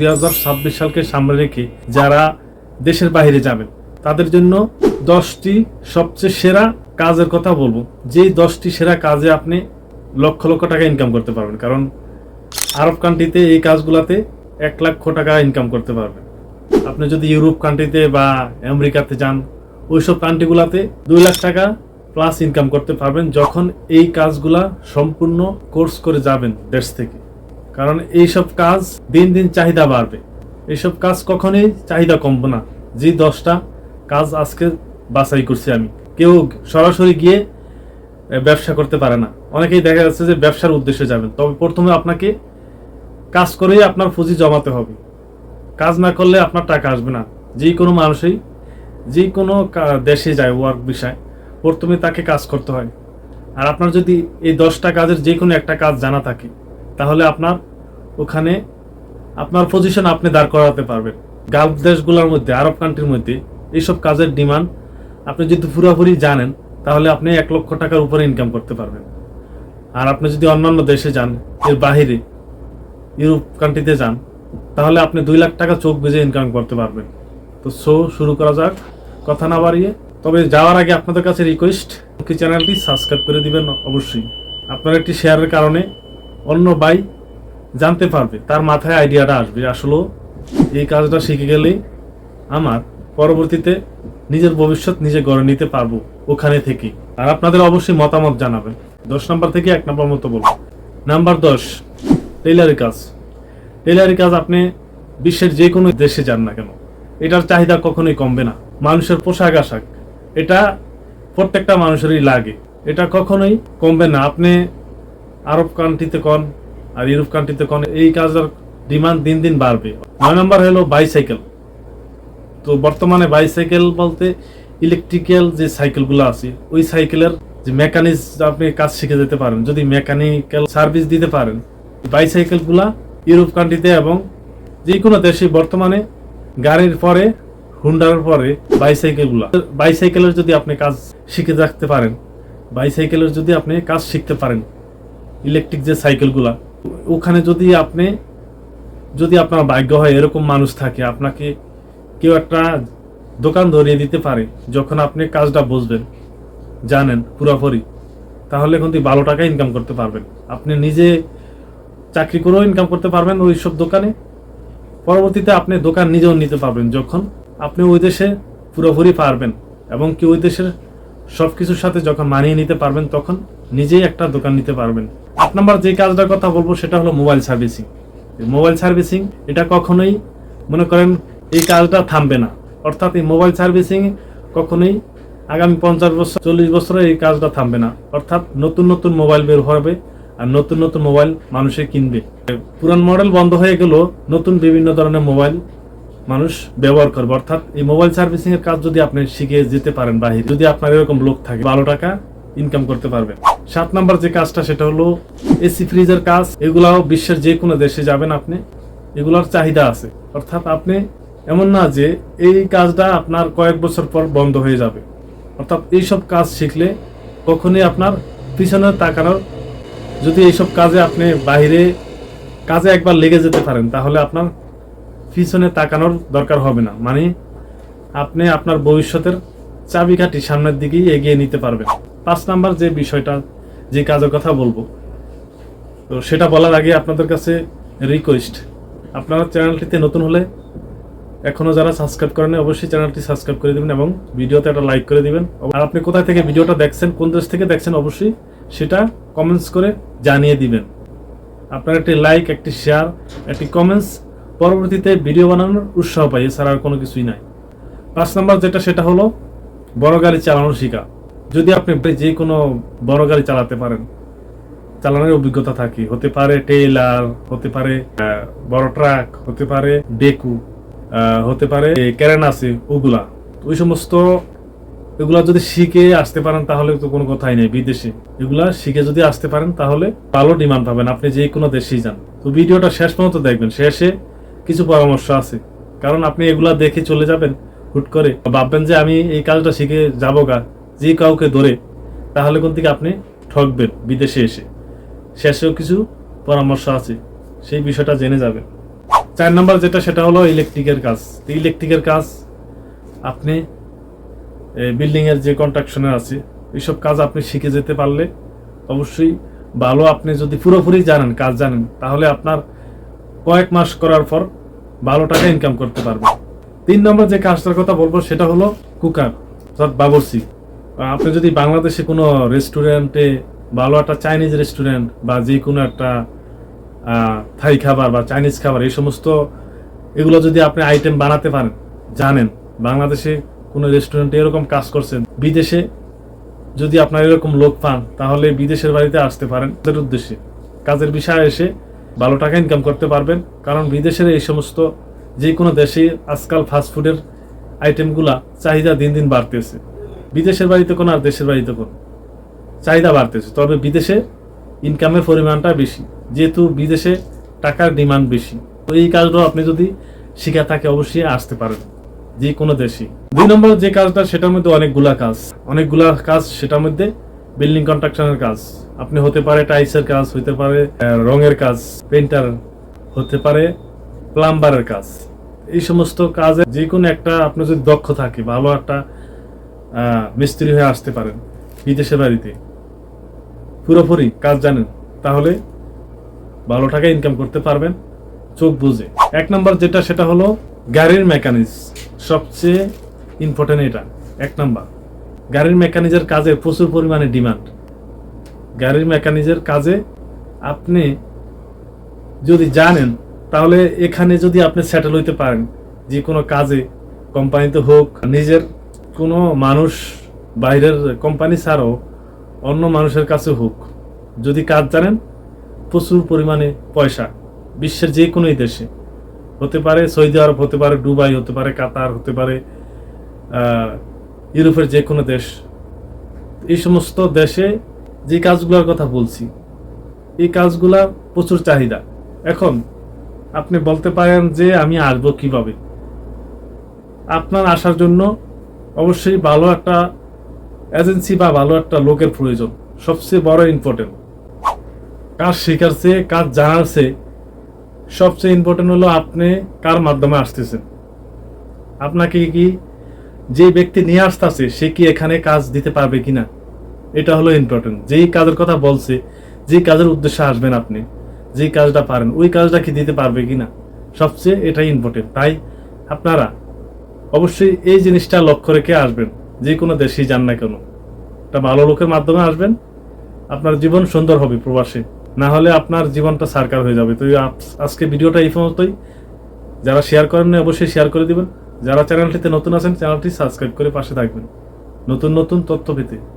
দুই হাজার ছাব্বিশ সালকে সামনে রেখে যারা দেশের বাইরে যাবেন, তাদের জন্য দশটি সবচেয়ে সেরা কাজের কথা বলব। যেই দশটি সেরা কাজে আপনি লক্ষ লক্ষ টাকা ইনকাম করতে পারবেন, কারণ আরব কান্ট্রিতে এই কাজগুলাতে এক লক্ষ টাকা ইনকাম করতে পারবেন। আপনি যদি ইউরোপ কান্ট্রিতে বা আমেরিকাতে যান, ওইসব কান্ট্রিগুলাতে দুই লাখ টাকা প্লাস ইনকাম করতে পারবেন, যখন এই কাজগুলা সম্পূর্ণ কোর্স করে যাবেন দেশ থেকে। কারণ এইসব কাজ দিন দিন চাহিদা বাড়বে। এইসব কাজ কখনোই চাহিদা কমবে না। যে দশটা কাজ আজকে বাছাই করছি আমি। কেউ সরাসরি গিয়ে ব্যবসা করতে পারে না। অনেকেই দেখা যাচ্ছে যে ব্যবসার উদ্দেশ্যে যাবেন। তবে প্রথমে আপনাকে কাজ করেই আপনার পুঁজি জমাতে হবে। কাজ না করলে আপনার টাকা আসবে না। যে কোনো মানুষই, যে কোনো দেশে যায় ওয়ার্ক বিষয় প্রথমে তাকে কাজ করতে হয়। আর আপনার যদি এই দশটা কাজের যে কোনো একটা কাজ জানা থাকে, তাহলে আপনার ওখানে আপনার পজিশন আপনি দাঁড় করাতে পারবেন। গালফ দেশগুলোর মধ্যে আরব কান্ট্রির মধ্যে এইসব কাজের ডিমান্ড আপনি যদি পুরোপুরি জানেন, তাহলে আপনি এক লক্ষ টাকার উপরে ইনকাম করতে পারবেন। আর আপনি যদি অন্যান্য দেশে যান, এর বাহিরে ইউরোপ কান্ট্রিতে যান, তাহলে আপনি দুই লাখ টাকা চোখ বেজে ইনকাম করতে পারবেন। তো শো শুরু করা যাক। কথা না বাড়িয়ে, তবে যাওয়ার আগে আপনাদের কাছে রিকোয়েস্ট চ্যানেলটি সাবস্ক্রাইব করে দিবেন অবশ্যই। আপনার একটি শেয়ারের কারণে অন্য বাই জানতে পারবে, তার মাথায় আইডিয়াটা আসবে আসলে এই কাজটা শিখে গেলেই আমার পরবর্তীতে নিজের ভবিষ্যৎ নিজে গড়ে নিতে পারব ওখানে থেকে। আর আপনাদের অবশ্যই মতামত জানাবেন। দশ নম্বর থেকে এক নম্বর মতো বলব। নাম্বার দশ, টেইলারি কাজ। টেইলারি কাজ আপনি বিশ্বের যে কোনো দেশে যান না কেন, এটার চাহিদা কখনোই কমবে না। মানুষের পোশাক আশাক, এটা প্রত্যেকটা মানুষেরই লাগে, এটা কখনোই কমবে না। আপনি আরব কান্ট্রিতে কন আর ইউরোপ কান্ট্রিতে কন এই কাজের ডিমান্ড দিন দিন বাড়বে। নয় নম্বর হলো বাইসাইকেল তো বর্তমানে বাইসাইকেল বলতে ইলেকট্রিক্যাল যে সাইকেলগুলো আছে, ওই সাইকেলের যে মেকানিজ আপনি কাজ শিখে যেতে পারেন, যদি মেকানিক্যাল সার্ভিস দিতে পারেন বাইসাইকেলগুলা ইউরোপ কান্ট্রিতে এবং যে কোনো দেশে বর্তমানে গাড়ির পরে হুন্ডার পরে বাইসাইকেলগুলা বাইসাইকেলের যদি আপনি কাজ শিখে রাখতে পারেন বাইসাইকেলের যদি আপনি কাজ শিখতে পারেন ইলেকট্রিক যে সাইকেলগুলা ওখানে যদি আপনি, যদি আপনার ভাগ্য হয় এরকম মানুষ থাকে, আপনাকে কেউ একটা দোকান ধরিয়ে দিতে পারে, যখন আপনি কাজটা বুঝবেন, জানেন পুরোপুরি, তাহলে কিন্তু ভালো টাকা ইনকাম করতে পারবেন। আপনি নিজে চাকরি করেও ইনকাম করতে পারবেন ওই সব দোকানে। পরবর্তীতে আপনি দোকান নিজেও নিতে পারবেন, যখন আপনি ওই দেশে পুরোপুরি পারবেন এবং কি ওই দেশের সব কিছুর সাথে যখন মানিয়ে নিতে পারবেন, তখন নিজেই একটা দোকান নিতে পারবেন। আট নাম্বার যে কাজটার কথা বলব সেটা হলো মোবাইল সার্ভিসিং। মোবাইল সার্ভিসিং, এটা কখনোই মনে করেন এই কাজটা থামবে না। অর্থাৎ এই মোবাইল সার্ভিসিং কখনোই আগামী পঞ্চাশ বছর, চল্লিশ বছরে এই কাজটা থামবে না। অর্থাৎ নতুন নতুন মোবাইল বের হবে আর নতুন নতুন মোবাইল মানুষে কিনবে। পুরান মডেল বন্ধ হয়ে গেল, নতুন বিভিন্ন ধরনের মোবাইল মানুষ ব্যবহার করবে। অর্থাৎ এই মোবাইল সার্ভিসিং এর কাজ যদি আপনি শিখে যেতে পারেন বাহিরে, যদি আপনার এরকম লোক থাকে, ভালো টাকা ইনকাম করতে পারবেন সাত নাম্বার যে কাজটা, সেটা হলো এসি ফ্রিজের কাজ। এগুলাও বিশ্বের যে কোনো দেশে যাবেন আপনি। এগুলোর চাহিদা আছে। অর্থাৎ আপনি এমন না যে এই কাজটা আপনার কয়েক বছর পর বন্ধ হয়ে যাবে। অর্থাৎ এইসব কাজ শিখলে কখনই আপনার পিছনে তাকানোর যদি এইসব কাজে আপনি বাইরে কাজে একবার লেগে যেতে পারেন, তাহলে আপনার পিছনে তাকানোর দরকার হবে না। মানে আপনি আপনার ভবিষ্যতের চাবিকাঠি সামনের দিকেই এগিয়ে নিতে পারবেন। পাঁচ নাম্বার যে বিষয়টা যে কাজের কথা বলব। তো সেটা বলার আগে আপনাদের কাছে রিকোয়েস্ট আপনারা চ্যানেলটিতে নতুন হলে এখনও যারা সাবস্ক্রাইব করেন অবশ্যই চ্যানেলটি সাবস্ক্রাইব করে দিবেন এবং ভিডিওতে একটা লাইক করে দিবেন। আর আপনি কোথায় থেকে ভিডিওটা দেখছেন, কোন দেশ থেকে দেখছেন, অবশ্যই সেটা কমেন্টস করে জানিয়ে দিবেন। আপনার একটি লাইক একটি শেয়ার একটি কমেন্টস পরবর্তীতে ভিডিও বানানোর উৎসাহ পাই, এছাড়া আর কোনো কিছুই নাই। পাঁচ নাম্বার যেটা, সেটা হলো বড় গাড়ি চালানো শেখা। যদি আপনি যে কোনো বড় গাড়ি চালাতে পারেন, চালানোর অভিজ্ঞতা থাকে। হতে পারে টেইলার হতে পারে বড় ট্রাক, হতে পারে ডেকু হতে পারে ক্যারেন আছে, ওগুলা। ওই সমস্ত এগুলা যদি শিখে আসতে পারেন, তাহলে তো কোনো কথাই নেই বিদেশে। এগুলা শিখে যদি আসতে পারেন, তাহলে ভালো ডিমান্ড পাবেন আপনি যে কোনো দেশেই যান। তো ভিডিওটা শেষ পর্যন্ত দেখবেন। শেষে কিছু পরামর্শ আছে। কারণ আপনি এগুলা দেখে চলে যাবেন হুট করে। ভাববেন যে আমি এই কাজটা শিখে যাব গা। যে কাউকে ধরে, তাহলে কোন থেকে আপনি ঠকবেন বিদেশে এসে? শেষেও কিছু পরামর্শ আছে, সেই বিষয়টা জেনে যাবেন। চার নম্বর যেটা, সেটা হলো ইলেকট্রিকের কাজ। ইলেকট্রিকের কাজ, আপনি বিল্ডিং এর যে কন্ট্রাকশনের আছে, এইসব কাজ আপনি শিখে যেতে পারলে অবশ্যই ভালো। আপনি যদি পুরোপুরি জানেন, কাজ জানেন, তাহলে আপনার কয়েক মাস করার পর ভালো টাকা ইনকাম করতে পারবেন। তিন নম্বর যে কাজটার কথা বলব, সেটা হলো কুকার অর্থাৎ বাবরসি আপনি যদি বাংলাদেশে কোনো রেস্টুরেন্টে ভালো একটা চাইনিজ রেস্টুরেন্ট বা যে কোনো একটা থাই খাবার বা চাইনিজ খাবার, এই সমস্ত এগুলো যদি আপনি আইটেম বানাতে পারেন, জানেন, বাংলাদেশে কোনো রেস্টুরেন্টে এরকম কাজ করছেন, বিদেশে যদি আপনার এরকম লোক পান, তাহলে বিদেশের বাড়িতে আসতে পারেন, তাদের উদ্দেশ্যে। কাজের বিষয়ে এসে ভালো টাকা ইনকাম করতে পারবেন, কারণ বিদেশের এই সমস্ত যে কোনো দেশে আজকাল ফাস্টফুডের আইটেমগুলা চাহিদা দিন দিন বাড়তেছে। বিদেশের বাড়িতে কোনো আর দেশের বাড়িতে কোনো? চাহিদা বাড়তেছে। তবে বিদেশে ইনকামের পরিমাণটা বেশি। যেহেতু বিদেশে টাকার ডিমান্ড বেশি। তো এই কাজটাও আপনি যদি শিখে থাকে, অবশ্যই আসতে পারেন যে কোনো দেশে। দুই নম্বর যে কাজটা, সেটার মধ্যে অনেকগুলা কাজ। অনেকগুলা কাজ, সেটার মধ্যে বিল্ডিং কন্ট্রাকশনের কাজ। আপনি হতে পারে টাইলসের কাজ, হতে পারে রঙের কাজ পেন্টার হতে পারে প্লাম্বারের কাজ। এই সমস্ত কাজে যে কোনো একটা আপনি যদি দক্ষ থাকে, ভালো একটা মিস্ত্রি হয়ে আসতে পারেন। বিদেশে বাড়িতে। পুরোপুরি কাজ জানেন, তাহলে ভালো টাকা ইনকাম করতে পারবেন, চোখ বুঝে এক নম্বর যেটা, সেটা হলো গাড়ির মেকানিজ সবচেয়ে ইম্পর্টেন্ট এটা। এক নম্বর, গাড়ির মেকানিজের কাজে প্রচুর পরিমাণে ডিমান্ড গাড়ির মেকানিজের কাজে আপনি যদি জানেন, তাহলে এখানে যদি আপনি সেটেল হইতে পারেন, যে কোনো কাজে কোম্পানিতে হোক, নিজের কোনো মানুষ বাইরের কোম্পানি ছাড়াও অন্য মানুষের কাছে হোক, যদি কাজ জানেন, প্রচুর পরিমাণে পয়সা, বিশ্বের যে কোনো দেশে। হতে পারে সৌদি আরব, হতে পারে দুবাই, হতে পারে কাতার, হতে পারে ইউরোপের যে কোনো দেশ। এই সমস্ত দেশে যে কাজগুলোর কথা বলছি, এই কাজগুলা প্রচুর চাহিদা। এখন আপনি বলতে পারেন যে আমি আসব কীভাবে? আপনার আসার জন্য অবশ্যই ভালো একটা এজেন্সি বা ভালো একটা লোকের প্রয়োজন। সবচেয়ে বড় ইম্পর্টেন্ট কাজ শেখার চেয়ে কাজ জানার চেয়ে সবচেয়ে ইম্পর্টেন্ট হলো আপনি কার মাধ্যমে আসতেছেন। আপনাকে কি যে ব্যক্তি নিয়ে আসতেছে, সে কি এখানে কাজ দিতে পারবে কি না এটা হলো ইম্পর্টেন্ট যেই কাজের কথা বলছে যে কাজের উদ্দেশ্যে আসবেন আপনি, যেই কাজটা পারেন, ওই কাজটা কি দিতে পারবে কিনা? সবচেয়ে এটাই ইম্পর্টেন্ট তাই আপনারা অবশ্যই এই জিনিসটা লক্ষ্য রেখে আসবেন, যে কোনো দেশেই যান না কেন। একটা ভালো লোকের মাধ্যমে আসবেন, আপনার জীবন সুন্দর হবে প্রবাসে। না হলে আপনার জীবনটা সার্কার হয়ে যাবে। তো আজ- আজকে ভিডিওটা এই সমস্তই যারা শেয়ার করেন না অবশ্যই শেয়ার করে দিবেন। যারা চ্যানেলটিতে নতুন আছেন চ্যানেলটি সাবস্ক্রাইব করে পাশে থাকবেন। নতুন নতুন তথ্য পেতে।